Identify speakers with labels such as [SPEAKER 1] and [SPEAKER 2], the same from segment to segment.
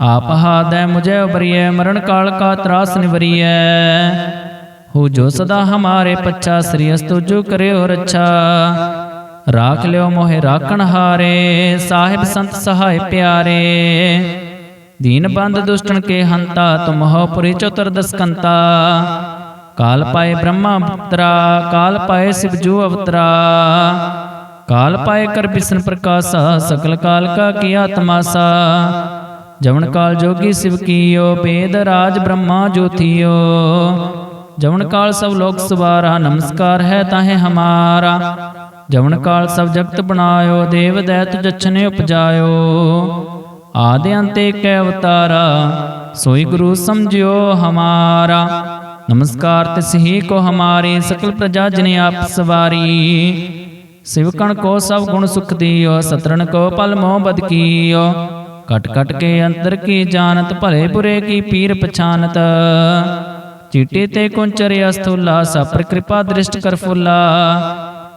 [SPEAKER 1] ਆਪ ਹਾਦੈ ਮੁਝੇ ਉਬਰੀਐ, ਮਰਨ ਕਾਲ ਕਾ ਤਰਾਸ ਨਿਵਰੀਐ। ਹੋ ਜੋ ਸਦਾ ਹਮਾਰੇ ਪੱਛਾ, ਸ੍ਰੀ ਅਸਤੁ ਜੋ ਕਰਿਓ ਰੱਛਾ। ਰਾਖ ਲਿਓ ਮੋਹਿ ਰਾਖਣ ਹਾਰੇ, ਸਾਹਿਬ ਸੰਤ ਸਹਾਇ ਪਿਆਰੇ। ਦੀਨ ਬੰਦ ਦੁਸ਼ਟਨ ਕੇ ਹੰਤਾ, ਤੁਮ ਹੋ ਪੁਰੀ ਚਤੁਰ ਦਸਕੰਤਾ। ਕਾਲ ਪਾਏ ਬ੍ਰਹਮਾ ਪੁੱਤਰਾ, ਕਾਲ ਪਾਏ ਸਿਵ ਜੂ ਅਵਤਰਾ। ਕਾਲ ਪਾਏ ਕਰ ਬਿਸ਼ਨ ਪ੍ਰਕਾਸ਼ਾ, ਸਕਲ ਕਾਲ ਕਾ ਕੀਆ ਤਮਾਸਾ ਜਵਨ ਕਾਲ ਜੋਗੀ ਸਿਵ ਕੀਓ, ਬੇਦ ਰਾਜ ਬ੍ਰਹਮਾ ਜੋਥੀਓ ਜਵਨ ਕਾਲ ਸਭ ਲੋਕ ਸਵਾਰਾ, ਨਮਸਕਾਰ ਹੈ ਤਾਹੇ ਹਮਾਰਾ। ਜਵਨ ਕਾਲ ਸਭ ਜਗਤ ਬਣਾਇਓ, ਦੇਵ ਦੈਤ ਜਛਨੇ ਉਪਜਾਇਓ। ਆਦਿ ਅੰਤੇ ਏਕ ਅਵਤਾਰਾ, ਸੋਈ ਗੁਰੂ ਸਮਝਿਓ ਹਮਾਰਾ। ਨਮਸਕਾਰ ਤਿਸ ਹੀ ਕੋ ਹਮਾਰੀ, ਸਕਲ ਪ੍ਰਜਾ ਜਿਨੇ ਆਪ ਸਵਾਰੀ। ਸਿਵਕਣ ਕੋ ਸਭ ਗੁਣ ਸੁਖ ਦਿਓ, ਸਤਰਣ ਕੋ ਪਲ ਮੋਹ ਬਦ ਕੀਓ। ਕਟ ਕਟ ਕੇ ਅੰਤਰ ਕੀ ਜਾਣਤ, ਭਲੇ ਬੁਰੇ ਕੀ ਪੀਰ ਪਛਾਨਤ। ਚੀਟੇ ਤੇ ਕੁੰਚਰ ਅਸਥੂਲਾ ਸਪਰ ਕਿਰਪਾ ਦ੍ਰਿਸ਼ਟ ਕਰ ਫੁੱਲਾ।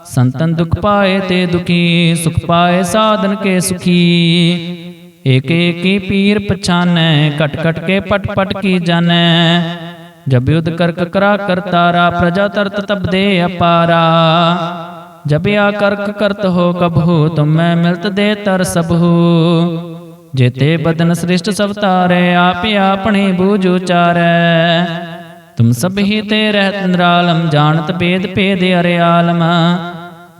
[SPEAKER 1] ਸੰਤਨ ਦੁਖ ਪਾਏ ਤੇ ਦੁਖੀ, ਸੁਖ ਪਾਏ ਸਾਧਨ ਕੇ ਸੁਖੀ। ਏਕ ਏਕੀ ਪੀਰ ਪਛਾਨੈ, ਕਟ ਕਟ ਕੇ ਪਟ ਪਟ ਕੀ ਜਾਣੈ। ਜਬ ਯੁਧ ਕਰਕ ਕਰਾ ਕਰਤਾਰਾ ਪ੍ਰਜਾ ਤਰਤ ਤਬ ਦੇ ਅਪਾਰਾ। ਜਬ ਆ ਕਰਕ ਕਰਤ ਹੋ ਕਬਹੂ ਤੁਮੈ ਮਿਲਤ ਦੇ ਤਰ ਸਭੂ। ਜੇਤੇ ਬਦਨ ਸ੍ਰਿਸ਼ਟ ਸਭ ਤਾਰੇ ਆਪ ਆਪਣੇ ਬੂਝ ਉਚਾਰੈ। ਤੁਮ ਸਭ ਹੀ ਤੇ ਰਹਿਤ ਨਿਰਾਲਮ ਜਾਣਤ ਭੇਦ ਭੇਦ ਅਰਿਆਲਮ।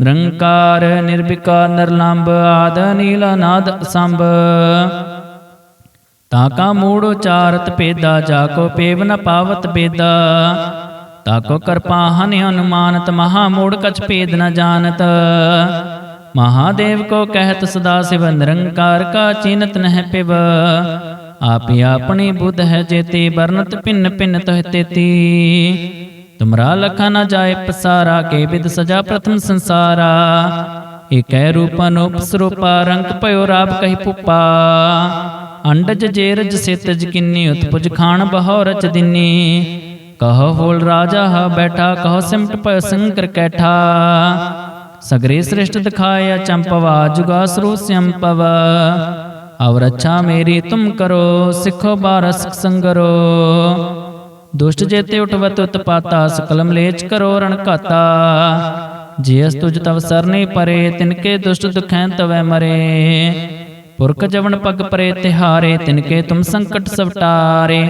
[SPEAKER 1] ਨਿਰੰਕਾਰ, ਨਿਰਭਿਕਾਰ ਨਿਰਲੰਭ ਆਦ ਨੀਲ ਨਾਦ ਸੰਭ ਤਾਕਾ ਮੂੜ ਉਚਾਰਤ ਭੇਦਾ, ਜਾ ਕੋ ਪੇਵ ਨ ਪਾਵਤ ਬੇਦਾ ਤਾਕੋ ਕਰਪਾ ਹਨ ਅਨੁਮਾਨਤ ਮਹਾ ਮੂੜ ਕਛ ਭੇਦ ਨ ਜਾਣਤ। ਮਹਾਦੇਵ ਕੋ ਕਹਿਤ ਸਦਾ ਸਿਵ ਨਿਰੰਕਾਰ ਕਾ ਚੀਨਤ ਨਹਿ ਪਿਵ। ਆਪੀ ਆਪਣੀ ਬੁੱਧ ਹੈ ਜੇਤੀ ਵਰਨਤ ਭਿੰਨ ਭਿੰਨ ਤਹ ਤੇਤੀ। ਤੁਮਰਾ ਲਖਾ ਨ ਜਾਏ ਪਸਾਰਾ, ਕੇ ਵਿਦ ਸਜਾ ਪ੍ਰਥਮ ਸੰਸਾਰਾ। ਏਕੈ ਰੂਪ ਅਨੂਪ ਸਰੂਪਾ, ਰੰਗ ਭਇਓ ਰਾਬ ਕਹੀ ਪੁਪਾ। ਅੰਡਜ ਜੇਰਜ ਸਿਤਜ ਕਿੰਨੀ, ਉਤਪੁਜ ਖਾਨ ਬਹੋ ਰਚ ਦਿਨੀ। ਕਹੋ ਹੋਲ ਰਾਜਾ ਹ ਬੈਠਾ, ਕਹੋ ਸਿਮਟ ਪਇ ਸੰਕਰ ਕੈਠਾ। ਸਗਰੇ ਸ੍ਰਿਸ਼ਟ ਦਿਖਾਇਆ ਚੰਪਵਾ ਜੁਗਾ ਸਰੂ ਸੰਪਵ। ਅਵ ਰੱਛਾ ਮੇਰੀ ਤੁਮ ਕਰੋ, ਸਿੱਖੋ ਬਾਰਸ ਸੰਗਰੋ। ਦੁਸ਼ਟ ਜੇਤੇ ਉਠਵਤ ਉਤਪਾਤਾ ਸਕਲ ਮਲੇਚ ਕਰੋ ਰਣਕਾਤਾ ਜਿਸ ਤੁਜ ਤਵ ਸਰਨੇ ਪਰੇ ਤਿਨਕੇ ਦੁਸ਼ਟ ਦੁਖੈ ਤਵੈ ਮਰੇ। ਪੁਰਖ ਜਵਨ ਪਗ ਪਰੇ, ਤਿਹਾਰੇ ਤਿਨਕੇ ਤੁਮ ਸੰਕਟ ਸਵਟਾਰੇ।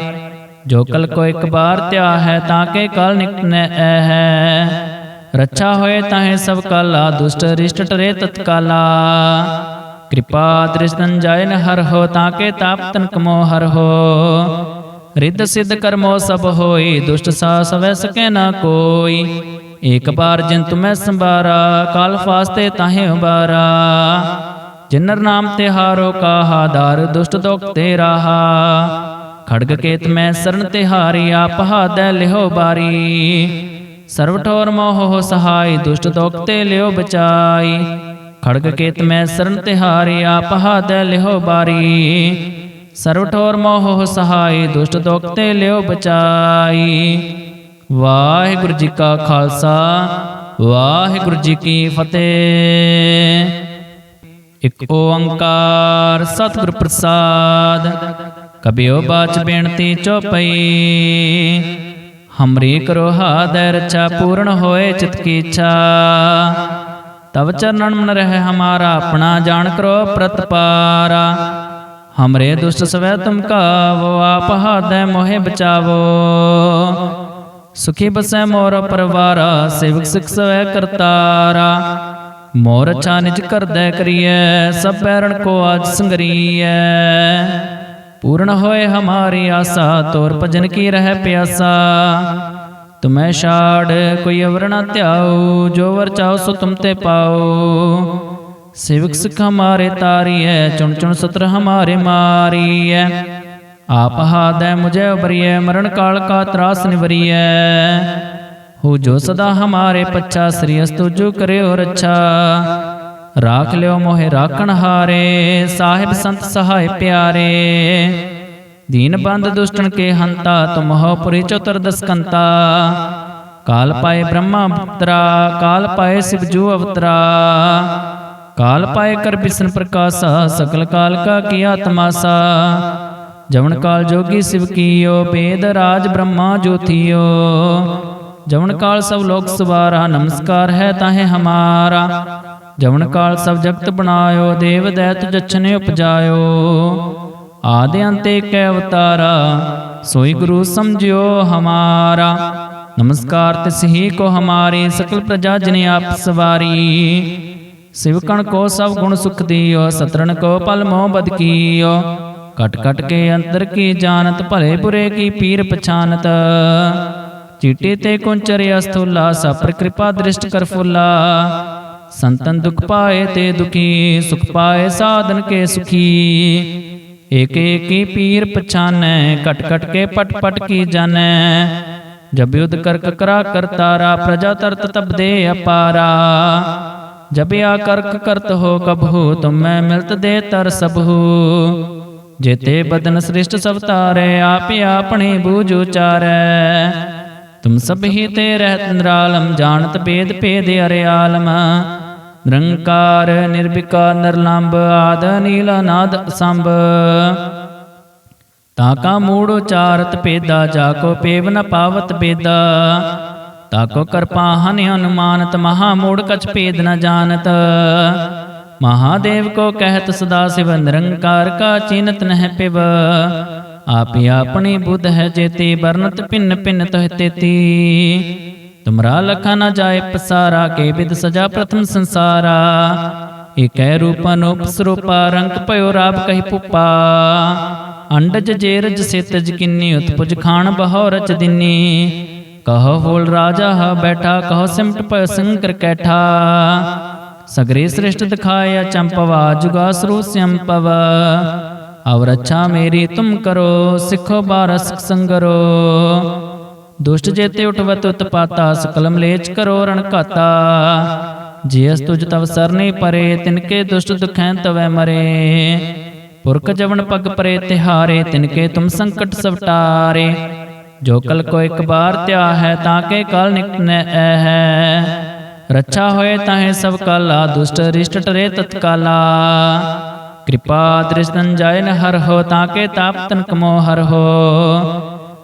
[SPEAKER 1] ਜੋ ਕਲ ਕੋ ਇੱਕ ਬਾਰ ਤਿਆ ਹੈ, ਤਾਂ ਕੇ ਕਲ ਨਿਕਨੈ ਹੈ ਰੱਛਾ ਹੋਏ ਤਾਹੇ ਸਭ ਕਾਲਾ, ਦੁਸ਼ਟ ਰਿਸ਼ਟ ਟਰੇ ਤਤਕਾਲਾ। ਕਿਰਪਾ ਦ੍ਰਿਸ਼ਟਨ ਜਾਇ ਹਰ ਹੋ ਤਾਂ ਕੇ ਤਾਪ ਤਨਕ ਮੋ ਹਰ ਹੋ। ਰਿੱਧ ਸਿੱਧ ਕਰਮੋ ਸਭ ਹੋਈ, ਦੁਸ਼ਟ ਸਾ ਸਵੈ ਸਕੈ ਨਾ ਕੋਈ। ਏਕ ਬਾਰ ਜਿਨ ਤੁਮੈ ਸੰਬਾਰਾ ਕਾਲ ਫਾਸਤੇ ਤਾਹੇ ਉਬਾਰਾ। ਜਿਨਰ ਨਾਮ ਤੇ ਹਾਰੋ ਕਾਹਾ, ਦਾਰ ਦੁਸ਼ਟ ਦੁਖ ਤੇ ਰਾਹਾ। ਖੜਗ ਕੇਤ ਮੈਂ ਸਰਨ ਤੇ ਹਾਰੀ ਆਪ ਹਾਦੈ ਲਿਹੋ ਬਾਰੀ। ਸਰਵ ਠੋਰ ਮੋਹ ਸਹਾਈ, ਦੁਸ਼ਟ ਦੁਖ ਤੇ ਲਿਓ ਬਚਾਈ। ਖੜਗ ਕੇਤ ਮੈਂ ਸਰਨ ਤੇ ਆਪ ਹਾਦੈ ਲਿਹੋ ਬਾਰੀ। ਸਰਵ ਠੋਰ ਮੋਹ ਸਹਾਈ, ਦੁਸ਼ਟ ਦੁਖ ਤੇ ਲਿਓ ਬਚਾਈ। ਵਾਹਿਗੁਰੂ ਜੀ ਕਾ ਖਾਲਸਾ, ਵਾਹਿਗੁਰੂ ਜੀ ਕੀ ਫਤਿਹ। ਇਕ ਓੰਕਾਰ ਸਤਿਗੁਰ ਪ੍ਰਸਾਦ, ਕਬਿਓ ਬਾਚ ਬੇਨਤੀ ਚੋਪਈ ਹਮਰੀ ਕਰੋ ਹਾਦੈ ਰਛਾ ਪੂਰਨ ਹੋਏ ਚਿਤ ਕੀ ਇੱਛਾ ਤਵ ਚਰਨਨ ਮਨ ਰਹਿ ਹਮਾਰਾ ਆਪਣਾ ਜਾਣ ਕਰੋ ਪ੍ਰਤਪਾਰਾ ਹਮਰੇ ਦੁਸ਼ਟ ਸਵੈ ਤੁਮ ਕਾਵੋ ਆਪ ਹਾਦੈ ਮੋਹਿ ਬਚਾਵੋ ਸੁਖੀ ਬਸੈ ਮੋਰ ਪਰਵਾਰਾ ਸੇਵਕ ਸਿਖ ਸਵੈ ਕਰਤਾਰਾ ਮੋਰ ਅੱਛਾ ਨਿਜ ਕਰਦੈ ਕਰੀਐ ਸਭ ਬੈਰਣ ਕੋ ਆਜ ਸੰਗਰੀਐ ਪੂਰਨ ਹੋਏ ਹਮਾਰੀ ਆਸਾ, ਤੋਰ ਭਜਨ ਕੀ ਰਹਿ ਪਿਆਸਾ। ਤੁਮੈ ਛਾੜ, ਕੋਈ ਅਵਰ ਨਾ ਧਿਆਓ, ਜੋ ਵਰ ਚਾਹੋ ਸੋ ਤੁਮ ਤੇ ਪਾਓ। ਸੇਵਕ ਸਿਖ ਹਮਾਰੇ ਤਾਰੀਐ, ਚੁਣ ਚੁਣ ਸਤਰ ਹਮਾਰੇ ਮਾਰੀਐ। ਆਪ ਹਾਦੈ ਮੁਝੇ ਉਬਰੀਐ, ਮਰਨ ਕਾਲ ਕਾ ਤਰਾਸ ਨਿਵਰੀਐ। ਹੋ ਜੋ ਸਦਾ ਹਮਾਰੇ ਪੱਛਾ, ਸ੍ਰੀ ਅਸਤੁ ਜੋ ਕਰਿਓ ਰੱਛਾ। ਰਾਖ ਲਿਓ ਮੋਹਿ ਰਾਖਣ ਹਾਰੇ ਸਾਹਿਬ ਸੰਤ ਸਹਾਇ ਪਿਆਰੇ ਦੀਨ ਬੰਦ ਦੁਸ਼ਟਨ ਕੇ ਹੰਤਾ ਤੁਮ ਹੋ ਪੁਰੀ ਚਤੁਰਦਸ ਕੰਤਾ ਕਾਲ ਪਾਏ ਬ੍ਰਹਮਾ ਪੁੱਤਰਾ ਕਾਲ ਪਾਏ ਸਿਵ ਜੂ ਅਵਤਰਾ ਕਾਲ ਪਾਏ ਕਰ ਬਿਸ਼ਨ ਪ੍ਰਕਾਸ਼ਾ ਸਕਲ ਕਾਲ ਕਾ ਕੀਆ ਤਮਾਸਾ ਜਵਨ ਕਾਲ ਜੋਗੀ ਸਿਵ ਕੀਓ ਬੇਦ ਰਾਜ ਬ੍ਰਹਮਾ ਜੋਥੀਓ ਜਵਨ ਕਾਲ ਸਭ ਲੋਕ ਸਵਾਰਾ ਨਮਸਕਾਰ ਹੈ ਤਾਹੇ ਹਮਾਰਾ ਜਵਨ ਕਾਲ ਸਭ ਜਗਤ ਬਣਾਇਓ, ਦੇਵ ਦੈਤ ਜਛਨੇ ਉਪਜਾਇਓ। ਆਦਿ ਅੰਤ ਏਕੈ ਅਵਤਾਰਾ, ਸੋਈ ਗੁਰੂ ਸਮਝਿਓ ਹਮਾਰਾ। ਨਮਸਕਾਰ ਤਿਸ ਹੀ ਕੋ ਹਮਾਰੇ, ਸਕਲ ਪ੍ਰਜਾ ਜਨ ਆਪ ਸਵਾਰੀ। ਸਿਵਕਣ ਕੋ ਸਭ ਗੁਣ ਸੁਖ ਦਿਓ ਸਤਰਨ ਕੋ ਪਲ ਮੋਹ ਬਦ ਕੀਓ। ਕਟ ਕਟ ਕੇ ਅੰਤਰ ਕੀ ਜਾਣਤ, ਭਲੇ ਬੁਰੇ ਕੀ ਪੀਰ ਪਛਾਨਤ। ਚੀਟੇ ਤੇ ਕੁੰਚਰ ਅਸਥੂਲਾ, ਸਪਰ ਕਿਰਪਾ ਦ੍ਰਿਸ਼ਟ ਕਰ ਫੁੱਲਾ। ਸੰਤਨ ਦੁਖ ਪਾਏ ਤੇ ਦੁਖੀ, ਸੁਖ ਪਾਏ ਸਾਧਨ ਕੇ ਸੁਖੀ। ਏਕ ਏਕੀ ਪੀਰ ਪਛਾਨੈ ਕਟ ਕਟ ਕੇ ਪਟ ਪਟ ਕੀ ਜਾਣੈ। ਜਬ ਯੁਧ ਕਰ ਕਕਰਾ ਕਰਤਾਰਾ ਪ੍ਰਜਾ ਤਰਤ ਤਬ ਦੇ ਅਪਾਰਾ। ਜਬ ਆ ਕਰਕ ਕਰਤ ਹੋ ਕਬਹੂ ਮੈਂ ਮਿਲਤ ਦੇ ਤਰ ਸਭੂ। ਜੇਤੇ ਬਦਨ ਸ੍ਰਿਸ਼ਟ ਸਭ ਤਾਰੇ ਆਪੇ ਆਪਣੇ ਬੂਝ ਉਚਾਰੈ। ਤੁਮ ਸਭ ਹੀ ਤੇ ਰਹਿਤ ਨਿਰਾਲਮ, ਜਾਣਤ ਭੇਦ ਭੇਦ ਅਰਿਆਲਮ ਨਿਰੰਕਾਰ, ਨਿਰਵਿਕਾਰ ਨਿਰਲੰਭ ਆਦ, ਨੀਲ ਨਾਦ ਸੰਭ ਤਾ ਕਾ ਮੂੜ ਉਚਾਰਤ ਪੇਦਾ ਜਾ ਕੋ ਪੇਵ ਨ ਪਾਵਤ ਬੇਦਾ ਤਾ ਕੋ ਕਰਪਾ ਹਨ ਅਨੁਮਾਨਤ, ਮਹਾ ਮੂੜ ਕਛ ਭੇਦ ਨ ਜਾਣਤ। ਮਹਾਦੇਵ ਕੋ ਕਹਿਤ ਸਦਾ ਸਿਵ, ਨਿਰੰਕਾਰ ਕਾ ਚੀਨਤ ਨਹਿ ਪਿਵ। ਆਪੇ ਆਪਣੀ ਬੁੱਧ ਹੈ ਜੇਤੀ ਵਰਨਤ ਭਿੰਨ ਭਿੰਨ ਤਹ ਤੇਤੀ ਤੁਮਰਾ ਲਖਾ ਨ ਜਾਏ ਪਸਾਰਾ, ਕੇ ਵਿਦ ਸਜਾ ਪ੍ਰਥਮ ਸੰਸਾਰਾ। ਏਕੈ ਰੂਪ ਅਨੂਪ ਰੰਗ ਭਇਓ ਰਾਬ ਕਹੀ ਪੁਪਾ। ਅੰਡਜ ਜੇਰਜ ਸਿਤਜ ਕਿੰਨੀ, ਉਤਪੁਜ ਖਾਨ ਬਹੋ ਰਚ ਦਿਨੀ। ਕਹੋ ਹੋਲ ਰਾਜਾ ਹ ਬੈਠਾ, ਕਹੋ ਸਿਮਟ ਪ ਸੰਕਰ ਕੈਠਾ। ਸਗਰੇ ਸ੍ਰਿਸ਼ਟ ਦਿਖਾਇਆ ਚੰਪਵਾ ਜੁਗਾ ਸਰੂ ਸੰਪਵ ਅਵਰ ਅੱਛਾ ਮੇਰੀ ਤੁਮ ਕਰੋ ਸਿੱਖੋ ਬਾਰਸ ਸੰਗਰੋ ਦੁਸ਼ਟ ਜੇਤੇ ਉਠਵਤ ਉਤਪਾਤਾ ਸਕਲਮ ਲੇਚ ਕਰੋ ਰਣ ਘਾਤਾ ਜਿਸ ਤੁਜ ਤਵ ਸਰਨੇ ਪਰੇ ਤਿਨਕੇ ਦੁਸ਼ਟ ਦੁਖੈਂ ਤਵੈ ਮਰੇ ਪੁਰਖ ਜਵਨ ਪਗ ਪਰੇ ਤਿਹਾਰੇ ਤਿਨਕੇ ਤੁਮ ਸੰਕਟ ਸਵਟਾਰੇ ਜੋ ਕਲ ਕੋ ਇੱਕ ਬਾਰ ਤਿਆ ਹੈ ਤਾਂ ਕੇ ਕਲ ਨਿਕਟਨੈ ਹੈ ਰੱਛਾ ਹੋਏ ਤਾਹੇ ਸਭ ਕਾਲਾ ਦੁਸ਼ਟ ਰਿਸ਼ਟ ਟਰੇ ਤਤਕਾਲਾ ਕਿਰਪਾ ਦ੍ਰਿਸ਼ਤਨ ਜਾਇ ਹਰ ਹੋ ਤਾਂ ਕੇ ਤਾਪ ਤਨ ਕਮੋ ਹਰ ਹੋ।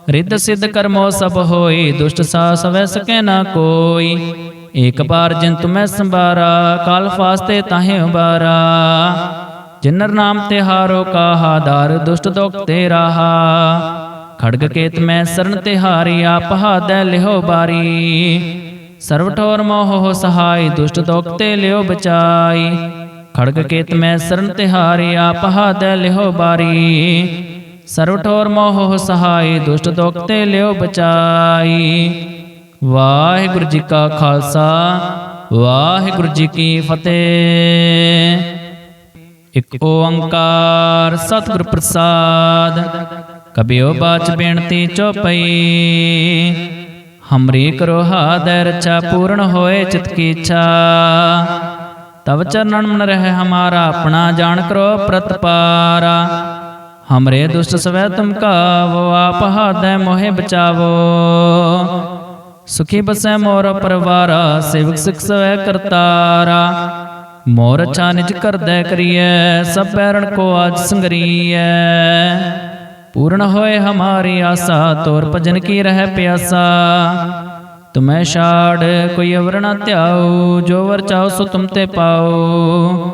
[SPEAKER 1] ਰਿੱਧ ਸਿੱਧ ਕਰਮੋ ਸਭ ਹੋਈ, ਦੁਸ਼ਟ ਸਾ ਸਵੈ ਸਕੈ ਨਾ ਕੋਈ। ਏਕ ਬਾਰ ਜਿਨ ਤੁਮੈ ਸੰਭਾਰਾ, ਕਾਲ ਫਾਸਤੇ ਤਾਹੇ ਉਬਾਰਾ। ਜਿਨਰ ਨਾਮ ਤੇ ਹਾਰੋ ਕਾਹਾ, ਦਰ ਦੁਸ਼ਟ ਦੁਖ ਤੇ ਰਾਹਾ। ਖੜਗ ਕੇਤ ਮੈਂ ਸਰਨ ਤੇ ਹਾਰੀ, ਆਪ ਹਾਦੈ ਲਿਹੋ ਬਾਰੀ। ਸਰਵ ਠੋਰ ਮੋਹ ਸਹਾਈ, ਦੁਸ਼ਟ ਦੁਖ ਤੇ ਲਿਓ ਬਚਾਈ। ਖੜਗ ਕੇਤ ਮੈਂ ਸਰਨ ਤੇ ਹਾਰੀ ਆਪ ਹਾਦੈ ਲਿਹੋ ਬਾਰੀ। ਸਰਵ ਠੋਰ ਮੋਹ ਸਹਾਈ ਦੁਸ਼ਟ ਦੁਖ ਤੇ ਲਿਓ ਬਚਾਈ। ਵਾਹਿਗੁਰੂ ਜੀ ਕਾ ਖਾਲਸਾ ਵਾਹਿਗੁਰੂ ਜੀ ਕੀ ਫਤਿਹ। ਇਕ ਓੰਕਾਰ ਸਤਿਗੁਰ ਪ੍ਰਸਾਦ ਕਬਿਓ ਬਾਚ ਬੇਨਤੀ ਚੋਪਈ। ਹਮਰੀ ਕਰੋ ਹਾਦੈ ਰਚਾ ਪੂਰਨ ਹੋਏ ਚਿਤ ਕੀ ਇੱਛਾ। ਤਵ ਚਰਨਨ ਮਨ ਰਹਿ ਹਮਾਰਾ ਆਪਣਾ ਜਾਣ ਕਰੋ ਪ੍ਰਤਪਾਰਾ। ਹਮਰੇ ਦੁਸ਼ਟ ਸਵੈ ਤੁਮ ਕਾਵੋ ਆਪ ਹਾਦੈ ਮੋਹਿ ਬਚਾਵੋ। ਸੁਖੀ ਬਸੈ ਮੋਰ ਪਰਵਾਰਾ ਸੇਵਕ ਸਿਖ ਸਵੈ ਕਰਤਾਰਾ। ਮੋਰ ਅੱਛਾ ਨਿਜ ਕਰਦੈ ਕਰੀਐ ਸਭ ਬੈਰਣ ਕੋ ਆਜ ਸੰਗਰੀਐ। ਪੂਰਨ ਹੋਏ ਹਮਾਰੀ ਆਸਾ ਤੋਰ ਭਜਨ ਕੀ ਰਹਿ ਪਿਆਸਾ। ਤੁਮੈ ਛਾੜ, ਕੋਈ ਅਵਰ ਨਾ ਧਿਆਉ, ਜੋ ਵਰ ਚਾਹੋ ਸੋ ਤੁਮ ਤੇ ਪਾਉ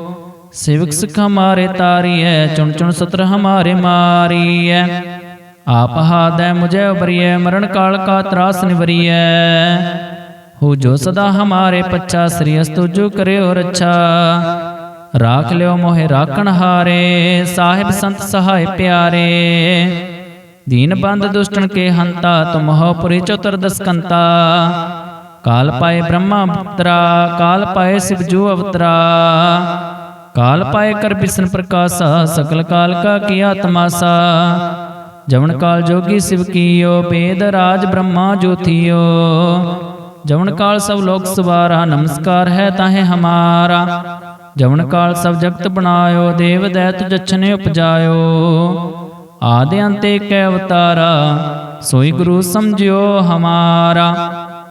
[SPEAKER 1] ਸੇਵਕ ਸਿੱਖ ਹਮਾਰੇ ਤਾਰੀਐ, ਚੁਣ ਚੁਣ ਸਤਰ ਹਮਾਰੇ ਮਾਰੀਐ। ਆਪ ਹਾਦੈ ਮੁਝੇ ਉਬਰੀਐ, ਮਰਨ ਕਾਲ ਕਾ ਤਰਾਸ ਨਿਵਰੀਐ। ਹੋ ਜੋ ਸਦਾ ਹਮਾਰੇ ਪੱਛਾ, ਸ੍ਰੀ ਅਸਤੁ ਜੋ ਕਰਿਓ ਰੱਛਾ। ਰਾਖ ਲਿਓ ਮੋਹਿ ਰਾਖਣ ਹਾਰੇ, ਸਾਹਿਬ ਸੰਤ ਸਹਾਇ ਪਿਆਰੇ। ਦੀਨ ਬੰਦ ਦੁਸ਼ਟਨ ਕੇ ਹੰਤਾ ਤੁਮਹੁ ਪੁਰੀ ਚਤੁਰਦਸ ਕੰਤਾ ਕਾਲ ਪਾਏ ਬ੍ਰਹਮਾ ਪੁੱਤਰਾ, ਕਾਲ ਪਾਏ ਸਿਵ ਜੂ ਅਵਤਰਾ। ਕਾਲ ਪਾਏ ਕਰ ਬਿਸ਼ਨ ਪ੍ਰਕਾਸ਼ਾ, ਸਕਲ ਕਾਲ ਕਾ ਕੀਆ ਤਮਾਸਾ ਜਵਨ ਕਾਲ ਜੋਗੀ ਸਿਵ ਕੀਓ, ਬੇਦ ਰਾਜ ਬ੍ਰਹਮਾ ਜੋਥੀਓ ਜਵਨ ਕਾਲ ਸਭ ਲੋਕ ਸਵਾਰਾ, ਨਮਸਕਾਰ ਹੈ ਤਾਹੇ ਹਮਾਰਾ। ਜਵਨ ਕਾਲ ਸਭ ਜਗਤ ਬਣਾਇਓ, ਦੇਵ ਦੈਤ ਜਛਨੇ ਉਪਜਾਇਓ। ਆਦਿ ਅੰਤ ਏਕ ਅਵਤਾਰਾ ਸੋਈ ਗੁਰੂ ਸਮਝਿਓ ਹਮਾਰਾ।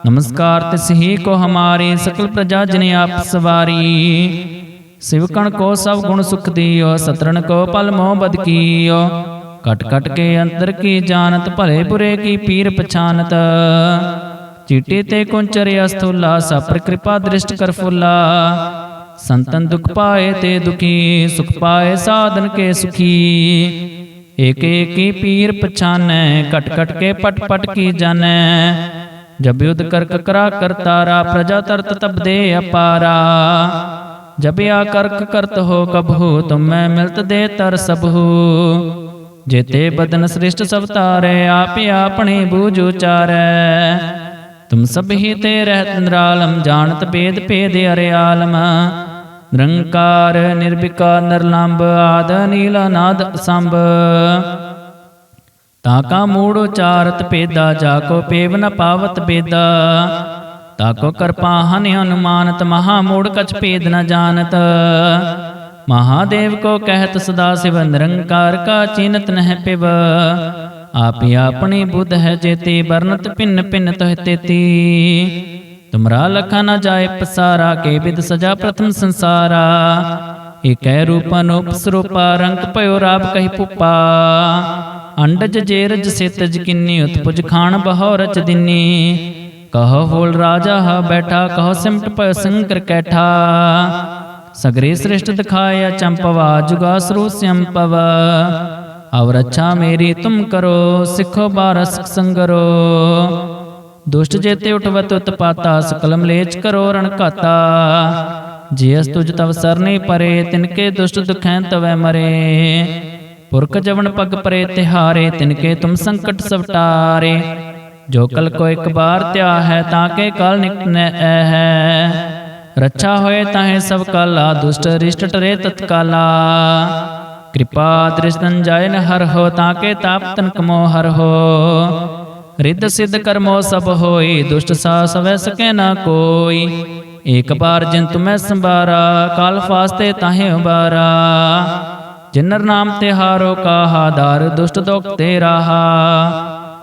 [SPEAKER 1] ਨਮਸਕਾਰ ਤਿਸ ਕੋ ਹਮਾਰੀ, ਸਕਲ ਪ੍ਰਜਾ ਜਨ ਆਪ ਸਵਾਰੀ। ਸਿਵਕਣ ਕੋ ਸਭ ਗੁਣ ਸੁਖ ਦਿਓ, ਸਤਰਣ ਕੋ ਪਲ ਮੋਹ ਬਦ ਕੀਓ। ਕਟ ਕਟ ਕੇ ਅੰਤਰ ਕੀ ਜਾਣਤ, ਭਲੇ ਬੁਰੇ ਕੀ ਪੀਰ ਪਛਾਨਤ। ਚੀਟੇ ਤੇ ਕੁੰਚਰਿਆ ਸਥੂਲਾ ਸਪਰ ਕਿਰਪਾ ਦ੍ਰਿਸ਼ਟ ਕਰ ਫੁੱਲਾ। ਸੰਤਨ ਦੁਖ ਪਾਏ ਤੇ ਦੁਖੀ, ਸੁਖ ਪਾਏ ਸਾਧਨ ਕੇ ਸੁਖੀ। ਏਕ ਏਕੀ ਪੀਰ ਪਛਾਨੈ ਕਟ ਕਟ ਕੇ ਪਟ ਪਟ ਕੀ ਜਾਣੈ। ਜਬ ਯੁਧ ਕਰ ਕਰਾ ਕਰਤਾਰਾ ਪ੍ਰਜਾ ਤਰਤ ਤਬ ਦੇ ਅਪਾਰਾ। ਜਬ ਆ ਕਰਕ ਕਰਤ ਹੋ ਕਬਹੂ ਤੁਮੈ ਮਿਲਤ ਦੇ ਤਰ ਸਭੂ। ਜੇਤੇ ਬਦਨ ਸ੍ਰਿਸ਼ਟ ਸਭ ਤਾਰੇ, ਆਪ ਆਪਣੇ ਬੂਝ ਉਚਾਰੈ। ਤੁਮ ਸਭ ਹੀ ਤੇ ਰਹਿਤ ਨਿਰਾਲਮ, ਜਾਣਤ ਭੇਦ ਭੇਦ ਅਰਿਆਲਮ ਨਿਰੰਕਾਰ ਨਿਰਵਿਕਾਰ ਨਿਰਲੰਭ ਆਦ ਨੀਲ ਅਨਾਦ ਅਸੰਭ। ਤਾਕਾ ਮੂੜ ਉਚਾਰਤ ਭੇਦਾ, ਜਾ ਕੋ ਪੇਵ ਨ ਪਾਵਤ ਬੇਦਾ ਤਾਕੋ ਕਰਪਾ ਹਨ ਅਨੁਮਾਨਤ ਮਹਾ ਮੂੜ ਕਛ ਭੇਦ ਨ ਜਾਣਤ। ਮਹਾਦੇਵ ਕੋ ਕਹਿਤ ਸਦਾ ਸਿਵ, ਨਿਰੰਕਾਰ ਕਾ ਚੀਨਤ ਨਹਿ ਪਿਵ। ਆਪੇ ਆਪਣੀ ਬੁੱਧ ਹੈ ਜੇਤੀ ਵਰਨਤ ਭਿੰਨ ਭਿੰਨ ਤੋਹਿ ਤੇਤੀ। ਤੁਮਰਾ ਲਖਾ ਨਾ ਜਾਏ ਪਸਾਰਾ, ਕੇ ਵਿਦ ਸਜਾ ਪ੍ਰਥਮ ਸੰਸਾਰਾ। ਏਕੈ ਰੂਪ ਅਨੂਪ ਸਰੂਪਾ ਰੰਗ ਭਇਓ ਰਾਬ ਕਹੀ ਪੁਪਾ। ਅੰਡਜ ਜੇਰਜ ਸੇਤਜ ਕਿੰਨੀ, ਉਤਪੁਜ ਖਾਣ ਬਹੋ ਰਚ ਦਿਨੀ। ਕਹੋ ਹੋਲ ਰਾਜਾ, ਹਾ ਬੈਠਾ, ਕਹੋ ਸਿਮਟ ਪ ਸੰਕਰ ਕੈਠਾ। ਸਗਰੇ ਸ੍ਰਿਸ਼ਟ ਦਿਖਾਇਆ ਚੰਪਵਾ ਜੁਗਾ ਸਰੂ ਸੰਪਵ ਅਵ ਰੱਛਾ ਮੇਰੀ ਤੁਮ ਕਰੋ, ਸਿੱਖੋ ਬਾਰਸ ਸੰਗਰੋ। ਦੁਸ਼ਟ ਜੇਤੇ ਉਠਵਤ ਉਤਪਾਤਾ ਸਕਲ ਮਲੇਚ ਕਰੋ ਰਣ ਘਾਤਾ। ਜਿਸ ਤੁਜ ਤਵ ਸਰਨੇ ਪਰੇ ਤਿਨਕੇ ਦੁਸ਼ਟ ਦੁਖੈਂ ਤਵੈ ਮਰੇ। ਪੁਰਖ ਜਵਨ ਪਗ ਪਰੇ, ਤਿਹਾਰੇ ਤਿਨਕੇ ਤੁਮ ਸੰਕਟ ਸਵਟਾਰੇ। ਜੋ ਕਲ ਕੋ ਇੱਕ ਬਾਰ ਤਿਆ ਹੈ ਤਾਂ ਕੇ ਕਲ ਨਿਕਨੈ ਹੈ ਰੱਛਾ ਹੋਏ ਤਾਹੇ ਸਭ ਕਾਲਾ, ਦੁਸ਼ਟ ਰਿਸ਼ਟ ਟਰੇ ਤਤਕਾਲਾ। ਕਿਰਪਾ ਦ੍ਰਿਸ਼ਟਨ ਜਾਇਨ ਹਰ ਹੋ, ਤਾਂ ਕੇ ਤਾਪ ਤਨ ਕਮੋ ਹਰ ਹੋ। ਰਿੱਧ ਸਿੱਧ ਕਰਮੋ ਸਭ ਹੋਈ, ਦੁਸ਼ਟ ਸਾ ਸਵੈ ਸਕੈ ਨਾ ਕੋਈ। ਏਕ ਬਾਰ ਜਿਨ ਤੁਮੈ ਸੰਭਾਰਾ, ਕਾਲ ਫਾਸਤੇ ਤਾਹੇ ਉਬਾਰਾ। ਜਿਨਰ ਨਾਮ ਤੇ ਹਾਰੋ ਕਾਹਾ, ਦਰ ਦੁਸ਼ਟ ਦੁਖ ਤੇ ਰਾਹਾ।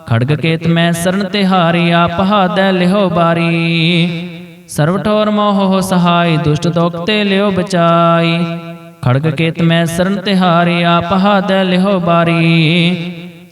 [SPEAKER 1] ਖੜਗ ਕੇਤ ਮੈਂ ਸਰਨ ਤੇ ਹਾਰੀ, ਆਪ ਹਾਦੈ ਲਿਹੋ ਬਾਰੀ। ਸਰਵ ਠੋਰ ਮੋਹ ਸਹਾਈ, ਦੁਸ਼ਟ ਦੁਖ ਤੇ ਲਿਓ ਬਚਾਈ। ਖੜਗ ਕੇਤ ਮੈਂ ਸਰਨ ਤੇ ਹਾਰੀ, ਆਪ ਹਾਦੈ ਲਿਹੋ ਬਾਰੀ।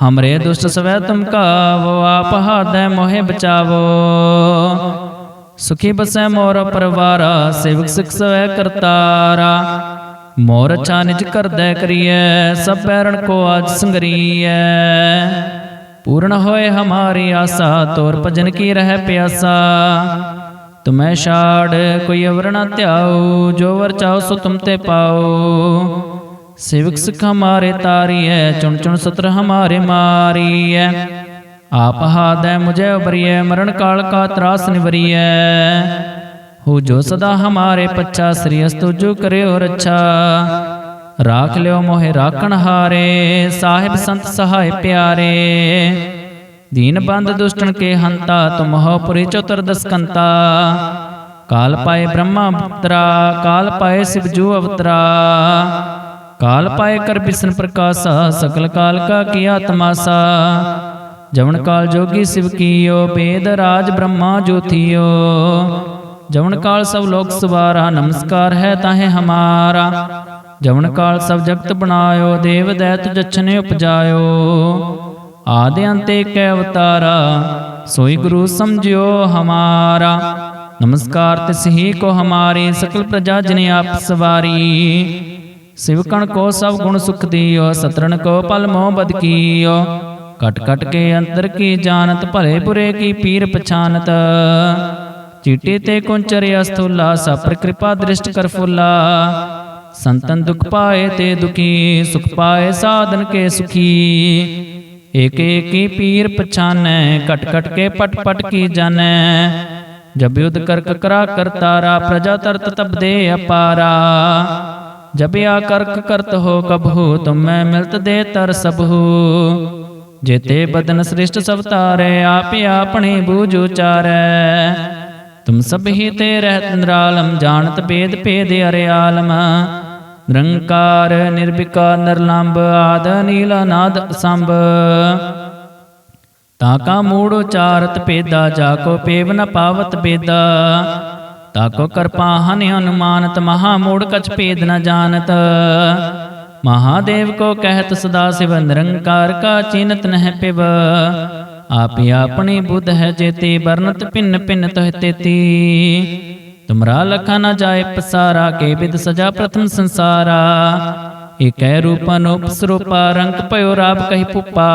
[SPEAKER 1] ਹਮਰੇ ਦੁਸ਼ਟ ਸਵੈ ਤੁਮ ਕਾਵੋ ਆਪ ਹਾਦੈ ਮੋਹਿ ਬਚਾਵੋ ਸੁਖੀ ਬਸੈ ਮੋਰ ਪਰਵਾਰਾ ਸੇਵਕ ਸਿਖ ਸਵੈ ਕਰਤਾਰਾ ਮੋਰ ਅੱਛਾ ਨਿਜ ਕਰਦੈ ਕਰੀਐ ਸਭ ਪੈਰਣ ਕੋ ਆਜ ਸੰਗਰੀਐ ਪੂਰਨ ਹੋਏ ਹਮਾਰੀ ਆਸਾ ਤੋਰ ਭਜਨ ਕੀ ਰਹਿ ਪਿਆਸਾ ਤੁਮੈ ਛਾੜ ਕੋਈ ਅਵਰ ਨਾ ਧਿਆਉ ਜੋ ਵਰ ਚਾਹੋ ਸੋ ਤੁਮ ਤੇ ਪਾਓ ਸੇਵਕ ਸਿਖ ਹਮਾਰੇ ਤਾਰੀਐ, ਚੁਣ ਚੁਣ ਸਤਰ ਹਮਾਰੇ ਮਾਰੀਐ। ਆਪ ਹਾਦੈ ਮੁਝੇ ਉਬਰੀਐ ਮਰਨ ਕਾਲ ਕਾ ਤਰਾਸ ਨਿਵਰੀਐ। ਹੋ ਜੋ ਸਦਾ ਹਮਾਰੇ ਪੱਛਾ, ਸ੍ਰੀ ਅਸਤੁ ਜੋ ਕਰਿਓ ਰੱਛਾ। ਰਾਖ ਲਿਓ ਮੋਹਿ ਰਾਖਣ ਹਾਰੇ, ਸਾਹਿਬ ਸੰਤ ਸਹਾਇ ਪਿਆਰੇ। ਦੀਨ ਬੰਦ ਦੁਸ਼ਟਨ ਕੇ ਹੰਤਾ ਤੁਮਹੁ ਪੁਰੀ ਚਤੁਰਦਸ ਕੰਤਾ ਕਾਲ ਪਾਏ ਬ੍ਰਹਮਾ ਪੁੱਤਰਾ, ਕਾਲ ਪਾਏ ਸਿਵ ਜੂ ਅਵਤਰਾ। ਕਾਲ ਪਾਏ ਕਰ ਬਿਸ਼ਨ ਪ੍ਰਕਾਸ਼ਾ, ਸਕਲ ਕਾਲ ਕਾ ਕੀਆ ਤਮਾਸਾ ਜਵਨ ਕਾਲ ਜੋਗੀ ਸਿਵ ਕੀਓ, ਬੇਦ ਰਾਜ ਬ੍ਰਹਮਾ ਜੋਥੀਓ ਜਵਨ ਕਾਲ ਸਭ ਲੋਕ ਸਵਾਰਾ, ਨਮਸਕਾਰ ਹੈ ਤਾਹੇ ਹਮਾਰਾ। ਜਵਨ ਕਾਲ ਸਭ ਜਗਤ ਬਣਾਇਓ, ਦੇਵ ਦੈਤ ਜਛਨੇ ਉਪਜਾਇਓ। ਆਦਿ ਅੰਤ ਏਕੈ ਅਵਤਾਰਾ, ਸੋਈ ਗੁਰੂ ਸਮਝਿਓ ਹਮਾਰਾ। ਨਮਸਕਾਰ ਤਿਸ ਹੀ ਕੋ ਹਮਾਰੀ, ਸਕਲ ਪ੍ਰਜਾ ਜਨ ਆਪ ਸਵਾਰੀ। ਸਿਵਕਣ ਕੋ ਸਭ ਗੁਣ ਸੁਖ ਦੀਓ, ਸਤਰਣ ਕੋ ਪਲ ਮੋਹ ਬਦ ਕੀਓ। ਕਟ ਕਟ ਕੇ ਅੰਤਰ ਕੀ ਜਾਣਤ, ਭਲੇ ਬੁਰੇ ਕੀ ਪੀਰ ਪਛਾਨਤ। ਚੀਟੇ ਤੇ ਕੁੰਚਰ ਅਸਥੂਲਾ, ਸਪਰ ਕਿਰਪਾ ਦ੍ਰਿਸ਼ਟ ਕਰ ਫੁੱਲਾ। ਸੰਤਨ ਦੁਖ ਪਾਏ ਤੇ ਦੁਖੀ, ਸੁਖ ਪਾਏ ਸਾਧਨ ਕੇ ਸੁਖੀ। ਏਕ ਏਕੀ ਪੀਰ ਪਛਾਨੈ ਕਟ ਕਟ ਕੇ ਪਟ ਪਟ ਕੀ ਜਾਣੈ। ਜਬ ਯੁਧ ਕਰਕ ਕਰਾ ਕਰਤਾਰਾ, ਪ੍ਰਜਾ ਤਰਤ ਤਬ ਦੇ ਅਪਾਰਾ। ਜਬਿਆ ਕਰਕ ਕਰਤ ਹੋ ਕਬਹੂ ਤੁਮ ਮਿਲਤ ਦੇ ਤਰ ਸਭੂ। ਜੇਤੇ ਬਦਨ ਸ੍ਰਿਸ਼ਟ ਸਭ ਤਾਰੇ, ਆਪੇ ਆਪਣੇ ਬੂਝ ਉਚਾਰੈ। ਤੁਮ ਸਭ ਹੀ ਤੇ ਰਹਿਤ ਨਿਰਾਲਮ, ਜਾਣਤ ਭੇਦ ਭੇਦ ਅਰਿਆਲਮ ਨਿਰੰਕਾਰ ਨਿਰਵਿਕਾਰ ਨਿਰਲੰਭ ਆਦ, ਨੀਲ ਨਾਦ ਸੰਭ ਤਾ ਕਾ ਮੂੜ ਉਚਾਰਤ ਪੇਦਾ ਜਾ ਕੋ ਪੇਵ ਨ ਪਾਵਤ ਬੇਦਾ ਤਾਕੋ ਕੋ ਕਰਪਾ ਹਨ ਅਨੁਮਾਨਤ ਮਹਾ ਮੂੜ ਕਛ ਭੇਦ ਨ ਜਾਣਤ। ਮਹਾਦੇਵ ਕੋ ਕਹਿਤ ਸਦਾ ਸਿਵ ਨਿਰੰਕਾਰ ਕਾ ਚੀਨਤ ਨਹਿ ਪਿਵ। ਆਪੀ ਆਪਣੀ ਬੁੱਧ ਹੈ ਜੇਤੀ ਵਰਨਤ ਭਿੰਨ ਭਿੰਨ ਤਹ ਤੇਤੀ। ਤੁਮਰਾ ਲਖਾ ਨ ਜਾਏ ਪਸਾਰਾ, ਕੇ ਵਿਦ ਸਜਾ ਪ੍ਰਥਮ ਸੰਸਾਰਾ। ਏਕੈ ਰੂਪ ਅਨੂਪ ਸਰੂਪਾ, ਰੰਗ ਭਇਓ ਰਾਪ ਕਹੀ ਪੁਪਾ।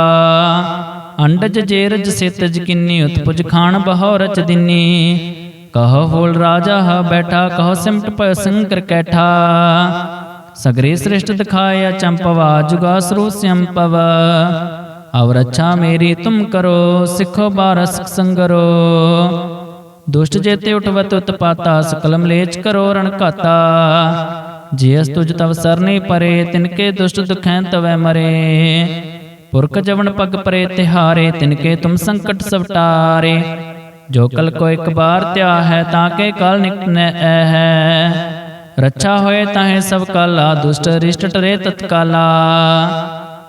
[SPEAKER 1] ਅੰਡਜ ਜੇਰਜ ਸਿਤਜ ਕਿੰਨੀ, ਉਤਪੁਜ ਖਾਣ ਬਹੁ ਰਚ ਦਿਨੀ। ਕਹੋ ਹੋਲ ਰਾਜਾ ਹ ਬੈਠਾ, ਕਹੋ ਸਿਮਟ ਪ ਸੰਕਰ ਕੈਠਾ। ਸਗਰੇ ਸ੍ਰਿਸ਼ਟ ਦਿਖਾਇਆ ਚੰਪਵਾ ਜੁਗਾ ਸਰੂ ਸੰਪਵ ਅਵ ਰੱਛਾ ਮੇਰੀ ਤੁਮ ਕਰੋ, ਸਿੱਖੋ ਬਾਰਸ ਸੰਗਰੋ। ਦੁਸ਼ਟ ਜੇਤੇ ਉਠਵਤ ਉਤਪਾਤਾ ਸਕਲ ਮਲੇਚ ਕਰੋ ਰਣ ਘਾਤਾ। ਜਿਸ ਤੁਜ ਤਵ ਸਰਨੇ ਪਰੇ ਤਿਨਕੇ ਦੁਸ਼ਟ ਦੁਖੈ ਤਵੈ ਮਰੇ। ਪੁਰਖ ਜਵਨ ਪਗ ਪਰੇ, ਤਿਹਾਰੇ ਤਿਨਕੇ ਤੁਮ ਸੰਕਟ ਸਵਟਾਰੇ। ਜੋ ਕਲ ਕੋ ਇੱਕ ਬਾਰ ਧਿਆ ਹੈ ਤਾਂ ਕੇ ਕਲ ਨਿਕਨੈ ਹੈ। ਰੱਛਾ ਹੋਏ ਤਾਹੇ ਸਭ ਕਾਲਾ, ਦੁਸ਼ਟ ਰਿਸ਼ਟ ਟਰੇ ਤਤਕਾਲਾ।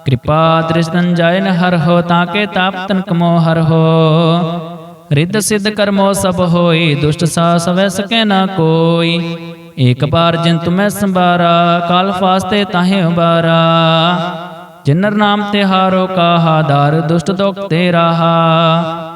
[SPEAKER 1] ਕਿਰਪਾ ਦ੍ਰਿਸ਼ਤਨ ਜਾਇ ਹਰ ਹੋ ਤਾਂ ਕੇ ਤਾਪ ਤਨ ਕਮੋ ਹਰ ਹੋ। ਰਿੱਧ ਸਿੱਧ ਕਰਮੋ ਸਭ ਹੋਈ, ਦੁਸ਼ਟ ਸਾ ਸਵੈ ਸਕੈ ਨਾ ਕੋਈ। ਏਕ ਬਾਰ ਜਿਨ ਤੁਮੈ ਸੰਭਾਰਾ, ਕਾਲ ਫਾਸਤੇ ਤਾਹੇ ਉਬਾਰਾ। ਜਿਨਰ ਨਾਮ ਤੇ ਹਾਰੋ ਕਾਹਾ, ਦਾਰ ਦੁਸ਼ਟ ਦੁਖ ਤੇ ਰਾਹਾ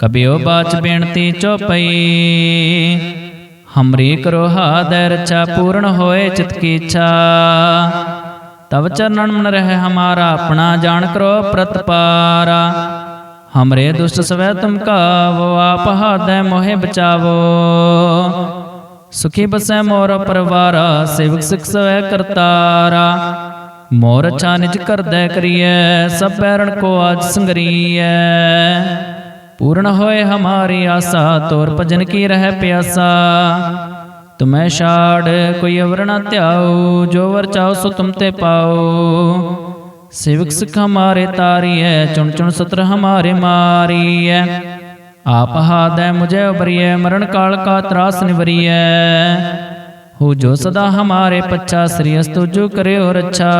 [SPEAKER 1] ਕਬਿਓ ਬਾਚ ਬੇਨਤੀ ਚੋਪਈ। ਹਮਰੀ ਕਰੋ ਹਾਦੈ ਰਚਾ ਪੂਰਨ ਹੋਏ ਚਿਤ ਕੀ ਇੱਛਾ ਤਵ ਚਰਨਨ ਮਨ ਰਹਿ ਹਮਾਰਾ ਆਪਣਾ ਜਾਣ ਕਰੋ ਪ੍ਰਤਪਾਰਾ ਹਮਰੇ ਦੁਸ਼ਟ ਸਵੈ ਤੁਮ ਕਾਵੋ ਆਪ ਹਾਦੈ ਮੋਹਿ ਬਚਾਵੋ। ਸੁਖੀ ਬਸੈ ਮੋਰ ਪਰਵਾਰਾ ਸੇਵਕ ਸਿਖ ਸਵੈ ਕਰਤਾਰਾ। ਮੋਰ ਅਛਾ ਨਿਜ ਕਰਦੈ ਕਰੀਐ ਸਭ ਬੈਰਣ ਕੋ ਆਜ ਸੰਗਰੀਐ। ਪੂਰਨ ਹੋਏ ਹਮਾਰੀ ਆਸਾ, ਤੋਰ ਭਜਨ ਕੀ ਰਹਿ ਪਿਆਸਾ। ਤੁਮੈ ਛਾੜ, ਕੋਈ ਅਵਰ ਨਾ ਧਿਆਓ ਜੋ ਵਰ ਚਾਹੋ ਸੋ ਤੁਮ ਤੇ ਪਾਓ ਸੇਵਕ ਸਿਖ ਹਮਾਰੇ ਤਾਰੀਐ, ਚੁਣ ਚੁਣ ਸਤਰ ਹਮਾਰੇ ਮਾਰੀਐ। ਆਪ ਹਾਦੈ ਮੁਝੇ ਉਬਰੀਐ, ਮਰਨ ਕਾਲ ਕਾ ਤਰਾਸ ਨਿਵਰੀਐ। ਹੋ ਜੋ ਸਦਾ ਹਮਾਰੇ ਪੱਛਾ, ਸ੍ਰੀ ਅਸਤੁ ਜੋ ਕਰਿਓ ਰੱਛਾ।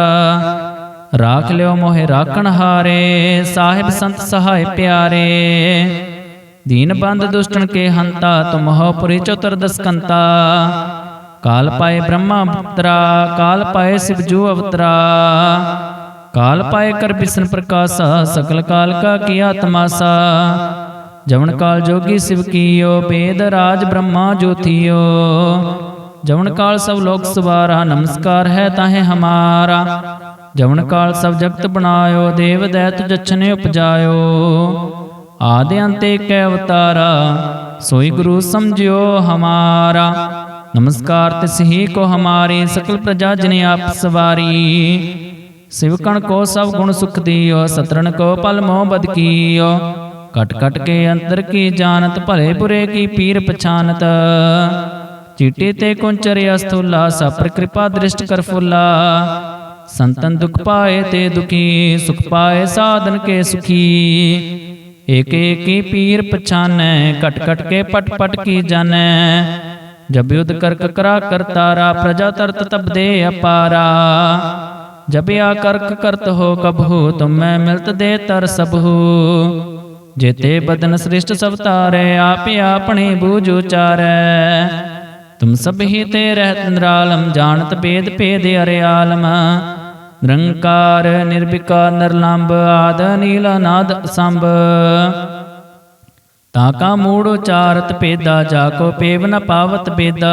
[SPEAKER 1] ਰਾਖ ਲਿਓ ਮੋਹਿ ਰਾਖਣ ਹਾਰੇ ਸਾਹਿਬ ਸੰਤ ਸਹਾਇ ਪਿਆਰੇ ਦੀਨ ਬੰਦ ਦੁਸ਼ਟਨ ਕੇ ਹੰਤਾ ਤੁਮ ਹੋ ਪੁਰੀ ਚਤੁਰ ਦਸਕੰਤਾ ਕਾਲ ਪਾਏ ਬ੍ਰਹਮਾ ਪੁੱਤਰਾ ਕਾਲ ਪਾਏ ਸਿਵ ਜੂ ਅਵਤਰਾ ਕਾਲ ਪਾਏ ਕਰ ਬਿਸ਼ਨ ਪ੍ਰਕਾਸ਼ਾ ਸਕਲ ਕਾਲ ਕਾ ਕੀਆ ਤਮਾਸਾ ਜਵਨ ਕਾਲ ਜੋਗੀ ਸਿਵ ਕੀਓ ਬੇਦ ਰਾਜ ਬ੍ਰਹਮਾ ਜੋਥੀਓ ਜਵਨ ਕਾਲ ਸਭ ਲੋਕ ਸਵਾਰਾ ਨਮਸਕਾਰ ਹੈ ਤਾਹੇ ਹਮਾਰਾ ਜਵਨ ਕਾਲ ਸਭ ਜਗਤ ਬਣਾਇਓ ਦੇਵ ਦੈਤ ਜਛਨੇ ਉਪਜਾਇਓ। ਆਦਿ ਅੰਤ ਏਕੈ ਅਵਤਾਰਾ ਸੋਈ ਗੁਰੂ ਸਮਝਿਓ ਹਮਾਰਾ। ਨਮਸਕਾਰ ਤਿਸ ਹੀ ਕੋ ਹਮਾਰੀ ਸਕਲ ਪ੍ਰਜਾ ਜਨ ਆਪ ਸਵਾਰੀ। ਸਿਵਕਣ ਕੋ ਸਭ ਗੁਣ ਸੁਖ ਦੀਓ ਸਤਰਨ ਕੋ ਪਲ ਮੋਹ ਬਦ ਕੀਓ ਕਟ ਕਟ ਕੇ ਅੰਤਰ ਕੀ ਜਾਣਤ ਭਲੇ ਬੁਰੇ ਕੀ ਪੀਰ ਪਛਾਨਤ ਚੀਟੀ ਤੇ ਕੁੰਚਰ ਅਸਥੂਲਾ ਸਪਰ ਕਿਰਪਾ ਦ੍ਰਿਸ਼ਟ ਕਰ ਫੁੱਲਾ। ਸੰਤਨ ਦੁਖ ਪਾਏ ਤੇ ਦੁਖੀ, ਸੁਖ ਪਾਏ ਸਾਧਨ ਕੇ ਸੁਖੀ। ਏਕ ਏਕੀ ਪੀਰ ਪਛਾਨੈ ਕਟ ਕਟ ਕੇ ਪਟ ਪਟ ਕੀ ਜਾਣੈ। ਜਬ ਯੁਧ ਕਰ ਕਰਾ ਕਰਤਾਰਾ ਪ੍ਰਜਾ ਤਰਤ ਤਬ ਦੇ ਅਪਾਰਾ। ਜਬ ਆ ਕਰਕ ਕਰਤ ਹੋ ਕਬਹੂ ਤੁਮੈ ਮਿਲਤ ਦੇ ਤਰ ਸਭੂ। ਜੇਤੇ ਬਦਨ ਸ੍ਰਿਸ਼ਟ ਸਭ ਤਾਰੇ, ਆਪੇ ਆਪਣੇ ਬੂਝ ਉਚਾਰੈ। ਤੁਮ ਸਭ ਹੀ ਤੇ ਰਹਿਤ ਨਿਰਾਲਮ, ਜਾਣਤ ਭੇਦ ਭੇਦ ਅਰੇ ਆਲਮ। ਨਿਰੰਕਾਰ ਨਿਰਵਿਕਾਰ ਨਿਰਲੰਭ, ਆਦ ਨੀਲ ਨਾਦ ਸੰਭ ਤਾਕਾ ਮੂੜ ਉਚਾਰਤ ਪੇਦਾ ਜਾ ਕੋ ਪੇਵ ਨ ਪਾਵਤ ਬੇਦਾ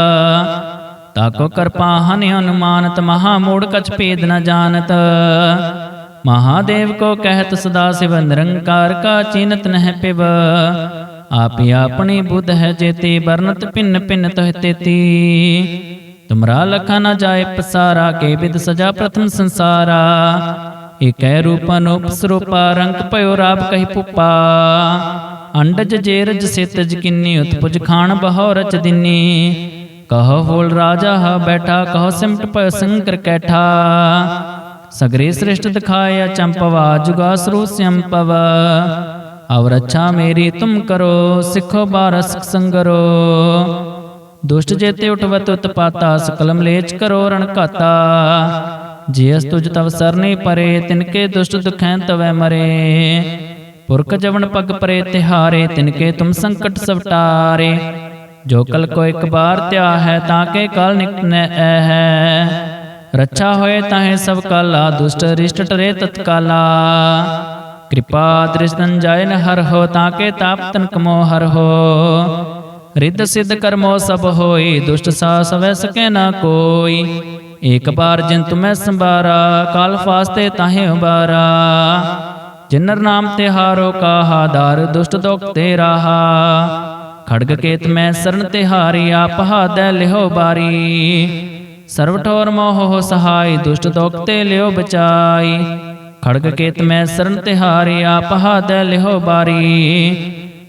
[SPEAKER 1] ਤਾਕੋ ਕਰਪਾ ਹਨ ਅਨੁਮਾਨਤ, ਮਹਾ ਮੂੜ ਕਛ ਭੇਦ ਨ ਜਾਣਤ। ਮਹਾਦੇਵ ਕੋ ਕਹਿਤ ਸਦਾ ਸਿਵ, ਨਿਰੰਕਾਰ ਕਾ ਚਿਨਤ ਨਹਿ ਪਿਵ। ਆਪੀ ਆਪਣੀ ਬੁੱਧ ਹੈ ਜੇਤੀ ਵਰਨਤ ਭਿੰਨ ਭਿੰਨ ਤੋਹਿ ਤੇਤੀ। ਤੁਮਰਾ ਲਖਾ ਨਾ ਜਾਏ ਪਸਾਰਾ, ਕੇ ਵਿਦ ਸਜਾ ਪ੍ਰਥਮ ਸੰਸਾਰਾ। ਏਕੈ ਰੂਪ ਅਨੂਪ ਸਰੂਪਾ, ਰੰਗ ਭਇਓ ਰਾਪ ਕਹੀ ਪੁਪਾ। ਅੰਡਜ ਜੇਰਜ ਸਿਤਜ ਕਿੰਨੀ, ਉਤਪੁਜ ਖਾਣ ਬਹੁ ਰਚ ਦਿਨੀ। ਕਹੋ ਹੋਲ ਰਾਜਾ, ਹ ਬੈਠਾ, ਕਹੋ ਸਿਮਟ ਪ ਸੰਕਰ ਕੈਠਾ। ਸਗਰੇ ਸ੍ਰਿਸ਼ਟ ਦਿਖਾਇਆ, ਚੰਪਵਾ, ਜੁਗਾ ਸਰੂ ਸੰਪਵ ਔਰ ਅੱਛਾ ਮੇਰੀ ਤੁਮ ਕਰੋ, ਸਿੱਖੋ ਬਾਰਸ ਸੰਗਰੋ। ਦੁਸ਼ਟ ਜੇਤੇ ਉਠਵਤ ਉਤਪਾਤਾ ਸਕਲ ਮਲੇਚ ਕਰੋ ਰਣ ਘਾਤਾ। ਜਿਸ ਤੁਜ ਤਵ ਸਰਨੇ ਪਰੇ ਤਿਨਕੇ ਦੁਸ਼ਟ ਦੁਖੈ ਤਵੈ ਮਰੇ। ਪੁਰਖ ਜਵਨ ਪਗ ਪਰੇ ਤਿਹਾਰੇ ਤਿਨਕੇ ਤੁਮ ਸੰਕਟ ਸਵਟਾਰੇ ਜੋ ਕਲ ਕੋ ਇੱਕ ਬਾਰ ਤਿਆ ਹੈ, ਤਾਂ ਕੇ ਕਲ ਨਿਕਟਨੈ ਐ ਹੈ। ਰੱਛਾ ਹੋਏ ਤਾਹੇ ਸਭ ਕਾਲਾ, ਦੁਸ਼ਟ ਰਿਸ਼ਟ ਟਰੇ ਤਤਕਾਲਾ ਕਿਰਪਾ ਦ੍ਰਿਸ਼ਤਨ ਜਾਇਨ ਹਰ ਹੋ, ਤਾਂ ਕੇ ਤਾਪ ਤਨ ਕਮੋ ਹਰ ਹੋ। ਰਿੱਧ ਸਿੱਧ ਕਰਮੋ ਸਭ ਹੋਈ ਦੁਸ਼ਟ ਸਾ ਸਵੈ ਸਕੈ ਨਾ ਕੋਈ। ਏਕ ਬਾਰ ਜਿਨ ਤੁਮੈ ਸੰਭਾਰਾ, ਕਾਲ ਫਾਸਤੇ ਤਾਹੇ ਉਬਾਰਾ। ਜਿਨਰ ਨਾਮ ਤੇ ਹਾਰੋ ਕਾਹਾ, ਦਰ ਦੁਸ਼ਟ ਦੁਖ ਤੇ ਰਾਹਾ। ਖੜਗ ਕੇਤ ਮੈਂ ਸਰਨ ਤੇ ਹਾਰੀ, ਆਪ ਹਾਦੈ ਲਿਹੋ ਬਾਰੀ। ਸਰਵ ਠੋਰ ਮੋਹ ਸਹਾਈ, ਦੁਸ਼ਟ ਦੁਖ ਤੇ ਲਿਓ ਬਚਾਈ। ਖੜਗ ਕੇਤ ਮੈਂ ਸਰਨ ਤੇ ਹਾਰੀ, ਆਪ ਹਾਦੈ ਲਿਹੋ ਬਾਰੀ।